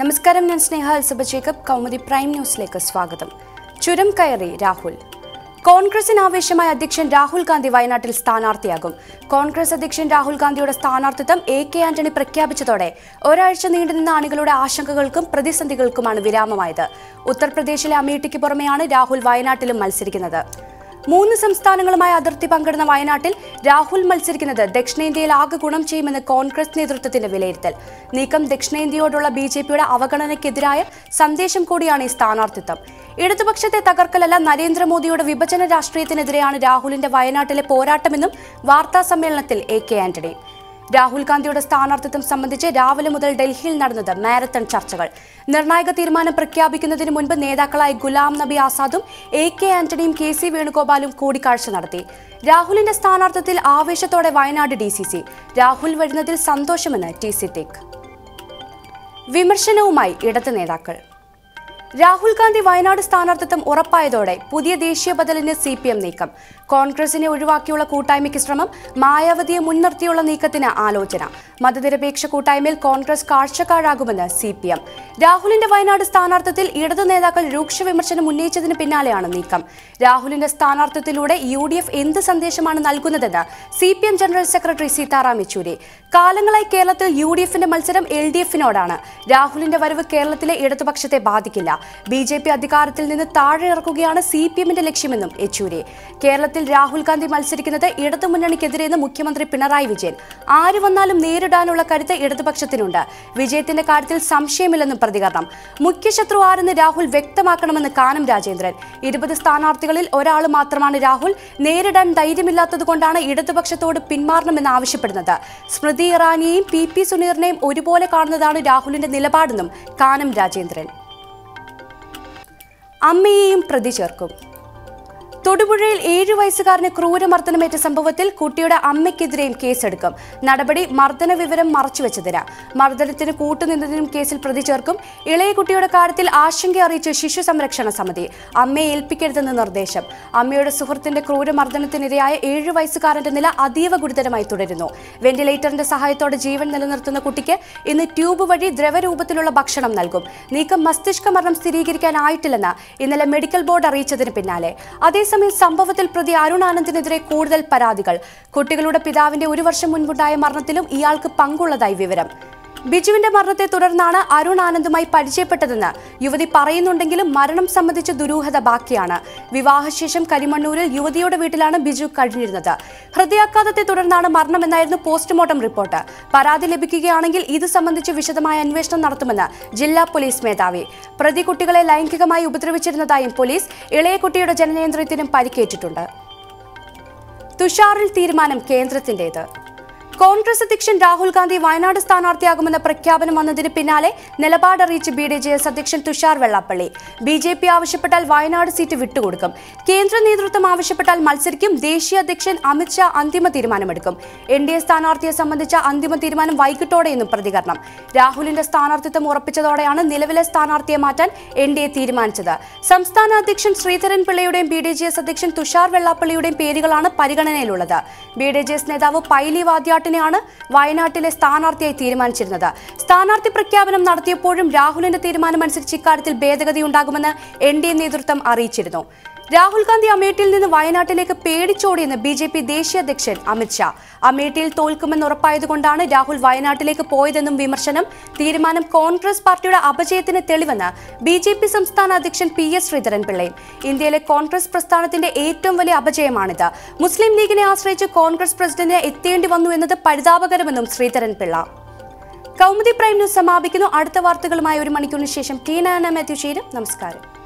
നമസ്കാരം ഞാൻ സ്നേഹ അൽസബ ജേക്കബ്. കൗമുദി പ്രൈം ന്യൂസിലേക്ക് സ്വാഗതം. ചുരം കയറി രാഹുൽ. കോൺഗ്രസിന് ആവേശമായ അധ്യക്ഷൻ രാഹുൽ ഗാന്ധി വയനാട്ടിൽ സ്ഥാനാർത്ഥിയാകും. കോൺഗ്രസ് അധ്യക്ഷൻ രാഹുൽ ഗാന്ധിയുടെ സ്ഥാനാർത്ഥിത്വം എ കെ ആന്റണി പ്രഖ്യാപിച്ചതോടെ ഒരാഴ്ച നീണ്ടുനിന്ന അണികളുടെ ആശങ്കകൾക്കും പ്രതിസന്ധികൾക്കുമാണ് വിരാമമായത്. ഉത്തർപ്രദേശിലെ അമേഠിക്ക് പുറമെയാണ് രാഹുൽ വയനാട്ടിലും മത്സരിക്കുന്നത്. മൂന്ന് സംസ്ഥാനങ്ങളുമായി അതിർത്തി പങ്കിടുന്ന വയനാട്ടിൽ രാഹുൽ മത്സരിക്കുന്നത് ദക്ഷിണേന്ത്യയിൽ ആകെ ഗുണം ചെയ്യുമെന്ന് കോൺഗ്രസ് നേതൃത്വത്തിന്റെ വിലയിരുത്തൽ. നീക്കം ദക്ഷിണേന്ത്യയോടുള്ള ബി ജെ പിയുടെ അവഗണനയ്ക്കെതിരായ സന്ദേശം കൂടിയാണ് ഈ സ്ഥാനാർത്ഥിത്വം. ഇടതുപക്ഷത്തെ തകർക്കലല്ല നരേന്ദ്രമോദിയുടെ വിഭജന രാഷ്ട്രീയത്തിനെതിരെയാണ് രാഹുലിന്റെ വയനാട്ടിലെ പോരാട്ടമെന്നും വാർത്താ സമ്മേളനത്തിൽ എ കെ ആന്റണി. രാഹുൽ ഗാന്ധിയുടെ സ്ഥാനാർത്ഥിത്വം സംബന്ധിച്ച് രാവിലെ മുതൽ ഡൽഹിയിൽ നടന്നത് മാരത്തൺ ചർച്ചകൾ. നിർണായക തീരുമാനം പ്രഖ്യാപിക്കുന്നതിന് മുൻപ് നേതാക്കളായ ഗുലാം നബി ആസാദും എ കെ ആന്റണിയും കെ സി വേണുഗോപാലും കൂടിക്കാഴ്ച നടത്തി. രാഹുലിന്റെ സ്ഥാനാർത്ഥത്തിൽ ആവേശത്തോടെ Wayanad D C C. Rahul വരുന്നതിൽ സന്തോഷമെന്ന് ടി സിദ്ദിഖ് വിമർശനവുമായി ഇടത് നേതാക്കൾ. രാഹുൽ ഗാന്ധി വയനാട് സ്ഥാനാർത്ഥിത്വം ഉറപ്പായതോടെ പുതിയ ദേശീയ ബദലിന് സി പി എം നീക്കം. കോൺഗ്രസിനെ ഒഴിവാക്കിയുള്ള കൂട്ടായ്മയ്ക്ക് ശ്രമം മായാവതിയെ മുൻനിർത്തിയുള്ള നീക്കത്തിന് ആലോചന. മതനിരപേക്ഷ കൂട്ടായ്മയിൽ കോൺഗ്രസ് കാഴ്ചക്കാരാകുമെന്ന് സി പി എം രാഹുലിന്റെ വയനാട് സ്ഥാനാർത്ഥത്തിൽ ഇടതു നേതാക്കൾ രൂക്ഷ വിമർശനം ഉന്നയിച്ചതിന് പിന്നാലെയാണ് നീക്കം. രാഹുലിന്റെ സ്ഥാനാർത്ഥത്തിലൂടെ യു ഡി എഫ് എന്ത് സന്ദേശമാണ് നൽകുന്നതെന്ന് C P M general secretary Sitaram Yechury. കാലങ്ങളായി കേരളത്തിൽ യു ഡി എഫിന്റെ മത്സരം എൽ ഡി എഫിനോടാണ് രാഹുലിന്റെ വരവ് കേരളത്തിലെ ഇടതുപക്ഷത്തെ ബാധിക്കില്ല. ബി ജെ പി അധികാരത്തിൽ നിന്ന് താഴെ ഇറക്കുകയാണ് സി പി എമ്മിന്റെ ലക്ഷ്യമെന്നും യെച്ചൂരി. കേരളത്തിൽ രാഹുൽ ഗാന്ധി മത്സരിക്കുന്നത് ഇടതുമുന്നണിക്കെതിരെയെന്ന് മുഖ്യമന്ത്രി പിണറായി വിജയൻ. ആര് വന്നാലും നേരിടാനുള്ള കരുത്ത് ഇടതുപക്ഷത്തിനുണ്ട്. വിജയത്തിന്റെ കാര്യത്തിൽ സംശയമില്ലെന്നും പ്രതികരണം. മുഖ്യശത്രു ആരെന്ന് രാഹുൽ വ്യക്തമാക്കണമെന്ന് കാനം രാജേന്ദ്രൻ. ഇരുപത് സ്ഥാനാർത്ഥികളിൽ ഒരാൾ മാത്രമാണ് രാഹുൽ. നേരിടാൻ ധൈര്യമില്ലാത്തതുകൊണ്ടാണ് ഇടതുപക്ഷത്തോട് പിന്മാറണമെന്ന് ആവശ്യപ്പെടുന്നത്. സ്മൃതി ഇറാനിയെയും പി പി സുനീറിനെയും ഒരുപോലെ കാണുന്നതാണ് രാഹുലിന്റെ നിലപാടെന്നും കാനം രാജേന്ദ്രൻ. അമ്മയെയും പ്രതി ചേർക്കും തൊടുപുഴയിൽ ഏഴു വയസ്സുകാരന് ക്രൂരമർദ്ദനമേറ്റ സംഭവത്തിൽ കുട്ടിയുടെ അമ്മയ്ക്കെതിരെയും കേസെടുക്കും. നടപടി മർദ്ദന വിവരം മറച്ചുവെച്ചതിന്. മർദ്ദനത്തിന് കൂട്ടുനിന്നതിനും കേസിൽ പ്രതി ചേർക്കും. ഇളയ കുട്ടിയുടെ കാര്യത്തിൽ ആശങ്ക അറിയിച്ച് ശിശു സംരക്ഷണ സമിതി അമ്മയെ ഏൽപ്പിക്കരുതെന്ന് നിർദ്ദേശം. അമ്മയുടെ സുഹൃത്തിന്റെ ക്രൂരമർദ്ദനത്തിനിരയായ ഏഴു വയസ്സുകാരന്റെ നില അതീവ ഗുരുതരമായി തുടരുന്നു. വെന്റിലേറ്ററിന്റെ സഹായത്തോടെ ജീവൻ നിലനിർത്തുന്ന കുട്ടിക്ക് ഇന്ന് ട്യൂബ് വഴി ദ്രവരൂപത്തിലുള്ള ഭക്ഷണം നൽകും. നീക്കം മസ്തിഷ്ക മരണം സ്ഥിരീകരിക്കാനായിട്ടില്ലെന്ന് ഇന്നലെ മെഡിക്കൽ ബോർഡ് അറിയിച്ചതിന് പിന്നാലെ. അതേസമയം സംഭവത്തിൽ പ്രതി അരുൺ ആനന്ദിനെതിരെ കൂടുതൽ പരാതികൾ. കുട്ടികളുടെ പിതാവിന്റെ ഒരു വർഷം മുൻപുണ്ടായ മരണത്തിലും ഇയാൾക്ക് പങ്കുള്ളതായി വിവരം. ബിജുവിന്റെ മരണത്തെ തുടർന്നാണ് അരുൺ ആനന്ദുമായി പരിചയപ്പെട്ടതെന്ന് യുവതി പറയുന്നുണ്ടെങ്കിലും മരണം സംബന്ധിച്ച ദുരൂഹത ബാക്കിയാണ്. വിവാഹശേഷം കരിമണ്ണൂരിൽ യുവതിയുടെ വീട്ടിലാണ് ബിജു കഴിഞ്ഞിരുന്നത്. ഹൃദയാഘാതത്തെ തുടർന്നാണ് മരണമെന്നായിരുന്നു പോസ്റ്റ്മോർട്ടം റിപ്പോർട്ട്. പരാതി ലഭിക്കുകയാണെങ്കിൽ ഇത് സംബന്ധിച്ച് വിശദമായ അന്വേഷണം നടത്തുമെന്ന് ജില്ലാ പോലീസ് മേധാവി. പ്രതി കുട്ടികളെ ലൈംഗികമായി ഉപദ്രവിച്ചിരുന്നതായും പോലീസ് ഇളയ കുട്ടിയുടെ ജനനേന്ദ്രിയത്തിനും പരിക്കേറ്റിട്ടുണ്ട്. തുഷാറിൽ തീരുമാനം കേന്ദ്രത്തിന്റേത്. കോൺഗ്രസ് അധ്യക്ഷൻ രാഹുൽ ഗാന്ധി വയനാട് സ്ഥാനാർത്ഥിയാകുമെന്ന പ്രഖ്യാപനം വന്നതിന് പിന്നാലെ നിലപാടറിയിച്ച് ബി ഡി ജെ എസ് അധ്യക്ഷൻ Thushar Vellappally. B J P ആവശ്യപ്പെട്ടാൽ വയനാട് സീറ്റ് വിട്ടുകൊടുക്കും. കേന്ദ്ര നേതൃത്വം ആവശ്യപ്പെട്ടാൽ മത്സരിക്കും. ദേശീയ അധ്യക്ഷൻ അമിത്ഷാ അന്തിമ തീരുമാനമെടുക്കും. എൻ ഡി എ സ്ഥാനാർത്ഥിയെ സംബന്ധിച്ച അന്തിമ തീരുമാനം വൈകിട്ടോടെയെന്നും പ്രതികരണം. രാഹുലിന്റെ സ്ഥാനാർത്ഥിത്വം ഉറപ്പിച്ചതോടെയാണ് നിലവിലെ സ്ഥാനാർത്ഥിയെ മാറ്റാൻ എൻ ഡി എ തീരുമാനിച്ചത്. സംസ്ഥാന അധ്യക്ഷൻ ശ്രീധരൻ പിള്ളയുടെയും ബി ഡി ജെ എസ് അധ്യക്ഷൻ തുഷാർ വെള്ളാപ്പള്ളിയുടെയും പേരുകളാണ് പരിഗണനയിലുള്ളത്. ബി ഡി ജെ എസ് നേതാവ് പൈലി വാദ്യാട്ടിനെയാണ് വയനാട്ടിലെ സ്ഥാനാർത്ഥിയായി തീരുമാനിച്ചിരുന്നത്. സ്ഥാനാർത്ഥി പ്രഖ്യാപനം നടത്തിയപ്പോഴും രാഹുലിന്റെ തീരുമാനമനുസരിച്ച് ഇക്കാര്യത്തിൽ ഭേദഗതി ഉണ്ടാകുമെന്ന് എൻ ഡി എ നേതൃത്വം അറിയിച്ചിരുന്നു. രാഹുൽ ഗാന്ധി അമേഠിയിൽ നിന്ന് വയനാട്ടിലേക്ക് പേടിച്ചോടിയെന്ന് ബി ജെ പി ദേശീയ അധ്യക്ഷൻ അമിത്ഷാ അമേഠിയിൽ തോൽക്കുമെന്ന് ഉറപ്പായതുകൊണ്ടാണ് രാഹുൽ വയനാട്ടിലേക്ക് പോയതെന്നും വിമർശനം. തീരുമാനം കോൺഗ്രസ് പാർട്ടിയുടെ അപജയത്തിന് തെളിവെന്ന് ബി ജെ പി സംസ്ഥാന അധ്യക്ഷൻ പി എസ് ശ്രീധരൻപിള്ളയും. ഇന്ത്യയിലെ കോൺഗ്രസ് പ്രസ്ഥാനത്തിന്റെ ഏറ്റവും വലിയ അപജയമാണിത്. മുസ്ലിം ലീഗിനെ ആശ്രയിച്ച് കോൺഗ്രസ് പ്രസിഡന്റിന് എത്തേണ്ടി വന്നു എന്നത് പരിതാപകരമെന്നും ശ്രീധരൻപിള്ള. കൗമുദി പ്രൈം ന്യൂസ് സമാപിക്കുന്നു. അടുത്ത വാർത്തകളുമായി ഒരു മണിക്കൂറിന് ശേഷം ടീന മാത്യു ചേരും. നമസ്കാരം.